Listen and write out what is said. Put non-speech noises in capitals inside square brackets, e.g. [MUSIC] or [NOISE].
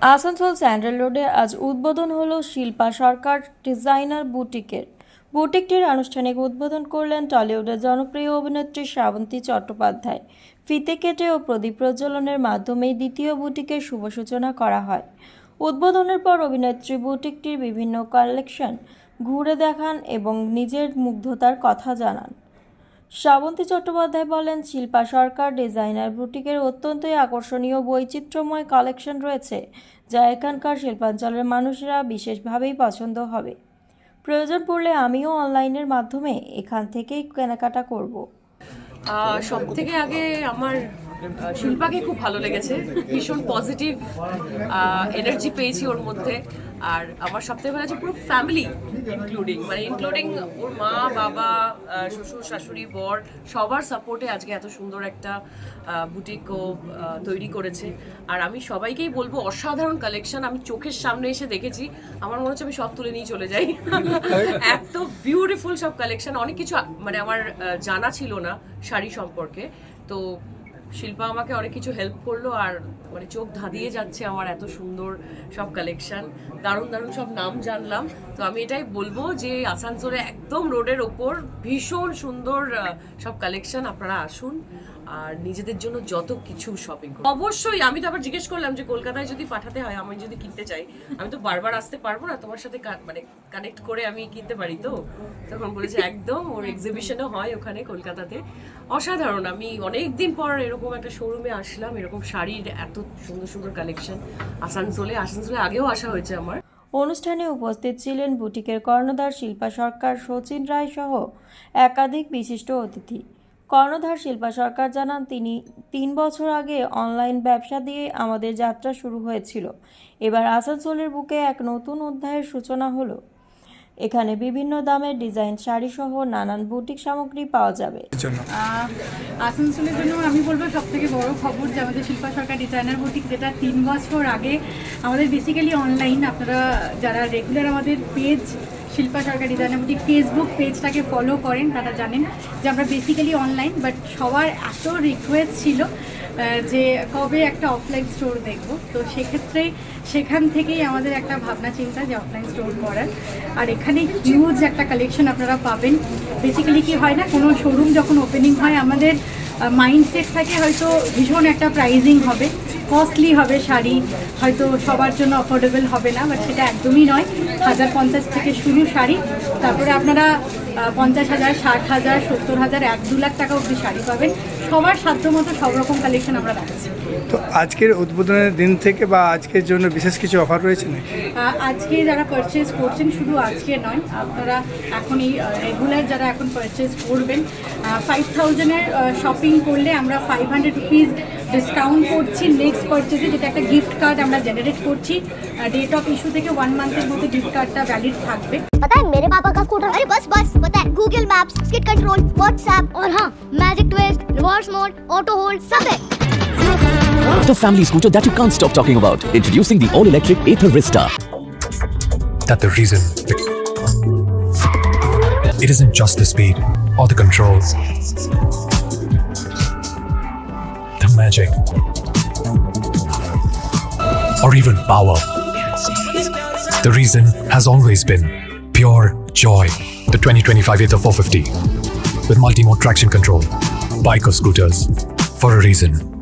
Asansol sandal রোডে আজ উদ্বোধন হলো শিল্পা সরকার ডিজাইনার বুটিকের। বুটিকটির আনুষ্ঠানিক উদ্বোধন করলেন টলিউডের জনপ্রিয় অভিনেত্রী শ্রাবন্তী চট্টোপাধ্যায়। ফিতে কেটে ও প্রদীপ প্রজ্বলনের মাধ্যমে দ্বিতীয় বুটিকের শুভ সূচনা করা হয়। উদ্বোধনের পর অভিনেত্রী বুটিকটির বিভিন্ন কালেকশন ঘুরে দেখান এবং নিজের মুগ্ধতার কথা জানান। শ্রাবন্তী চট্টোপাধ্যায় বলেন, শিল্পা সরকার, ডিজাইনার বুটিকের অত্যন্তই আকর্ষণীয় বৈচিত্র্যময় কালেকশন রয়েছে, যা এখানকার শিল্পাঞ্চলের মানুষেরা বিশেষভাবেই পছন্দ হবে। প্রয়োজন পড়লে আমিও অনলাইনের মাধ্যমে এখান থেকেই কেনাকাটা করব। সব থেকে আগে আমার শিল্পাকে খুব ভালো লেগেছে। ভীষণ পজিটিভ এনার্জি পেয়েছি ওর মধ্যে। আর আমার সব থেকে ভালো লাগছে পুরো ফ্যামিলি ইনক্লুডিং মানে ইনক্লুডিং ওর মা বাবা শ্বশুর শাশুড়ি বর সবার সাপোর্টে আজকে এত সুন্দর একটা বুটিক ও তৈরি করেছে। আর আমি সবাইকেই বলব অসাধারণ কালেকশন আমি চোখের সামনে এসে দেখেছি। আমার মনে হচ্ছে আমি সব তুলে নিয়ে চলে যাই। [LAUGHS] এত বিউটিফুল সব কালেকশন অনেক কিছু মানে আমার জানা ছিল না শাড়ি সম্পর্কে। তো শিল্পা আমাকে অনেক কিছু হেল্প করল আর মানে চোখ ধাঁধিয়ে যাচ্ছে আমার এত সুন্দর সব কালেকশন দারুণ দারুণ সব নাম জানলাম। তো আমি এটাই বলব যে আসানসোলে একদম রোডের ওপর ভীষণ সুন্দর সব কালেকশন আপনারা আসুন আর নিজেদের জন্য যত কিছু শপিং করুন। অবশ্যই আমি তো আবার জিজ্ঞেস করলাম যে কলকাতায় যদি পাঠাতে হয়, আমি যদি কিনতে চাই, আমি তো বারবার আসতে পারব না, তোমার সাথে মানে কানেক্ট করে আমি কিনতে পারি তো? তখন বলেছে, একদম, ওর এক্সিবিশনও হয় ওখানে কলকাতাতে। অসাধারণ, আমি অনেক দিন পর এরকম একটা শোরুমে আসলাম, এরকম শাড়ির এত সুন্দর সুন্দর কালেকশন আসানসোলে আসানসোলে আগেও আসা হয়েছে আমার। অনুষ্ঠানে উপস্থিত ছিলেন বুটিকের কর্ণধার শিল্পা সরকার সচিন রায় সহ একাধিক বিশিষ্ট অতিথি। কর্ণধার শিল্পা সরকার জানান, তিনি তিন বছর আগে অনলাইন ব্যবসা দিয়ে আমাদের যাত্রা শুরু হয়েছিল। এবার আসানসোলের বুকে এক নতুন অধ্যায়ের সূচনা হলো। এখানে বিভিন্ন দামের ডিজাইন শাড়ি সহ নানান বুটিক সামগ্রী পাওয়া যাবে। আসানসোলের জন্য আমি বলব সব থেকে বড় খবর যে আমাদের শিল্পা সরকার ডিজাইনার বুটিক যেটা তিন বছর আগে আমাদের বেসিক্যালি অনলাইন আপনারা যারা রেগুলার আমাদের page Shilpa Sarkar designer boutique Facebook পেজটাকে ফলো করেন তারা জানেন যে আমরা বেসিক্যালি অনলাইন বাট সবার এত রিকোয়েস্ট ছিল যে কবে একটা অফলাইন স্টোর দেখব। তো সেক্ষেত্রে সেখান থেকেই আমাদের একটা ভাবনা চিন্তা যে অফলাইন স্টোর করার। আর এখানে হিউজ একটা কালেকশন আপনারা পাবেন। বেসিক্যালি কি হয় না, কোনো শোরুম যখন ওপেনিং হয়, আমাদের মাইন্ডসেট থাকে হয়তো ভীষণ একটা প্রাইজিং হবে। কস্টলি হবে শাড়ি হয়তো সবার জন্য অফোর্ডেবল হবে না বাট সেটা একদমই নয়। হাজার পঞ্চাশ থেকে শুরু শাড়ি। তারপরে আপনারা পঞ্চাশ হাজার ষাট হাজার সত্তর হাজার এক দু লাখ টাকা অবধি শাড়ি পাবেন। সবার সাধ্য মতো সব রকম কালেকশন আমরা রাখছি। তো আজকের উদ্বোধনের দিন থেকে বা আজকের জন্য বিশেষ কিছু অফার রয়েছে আহ, আজকে যারা পারচেজ করছেন শুধু আজকে নয় আপনারা এখন এই রেগুলার যারা এখন পারচেজ করবেন ফাইভ থাউজেন্ডের শপিং করলে আমরা ফাইভ হান্ড্রেড রুপিস ডিসকাউন্ট করছি নেক্সট পারচেজে যেটা একটা গিফট কার্ড আমরা জেনারেট করছি ডেট অফ ইস্যু থেকে ওয়ান মান্থের মধ্যে গিফট কার্ডটা ভ্যালিড থাকবে पता है मेरे पापा का स्कूटर अरे बस बस पता है Google Maps skit control WhatsApp और हाँ magic twist reverse mode auto hold सब है The family scooter that you can't stop talking about. Introducing the all-electric Ather Vista. that the reason it isn't just the speed or the controls the Magic. Or even power. The reason has always been pure joy. The 2025 Ather 450 with multi-mode traction control. Bike or scooters. For a reason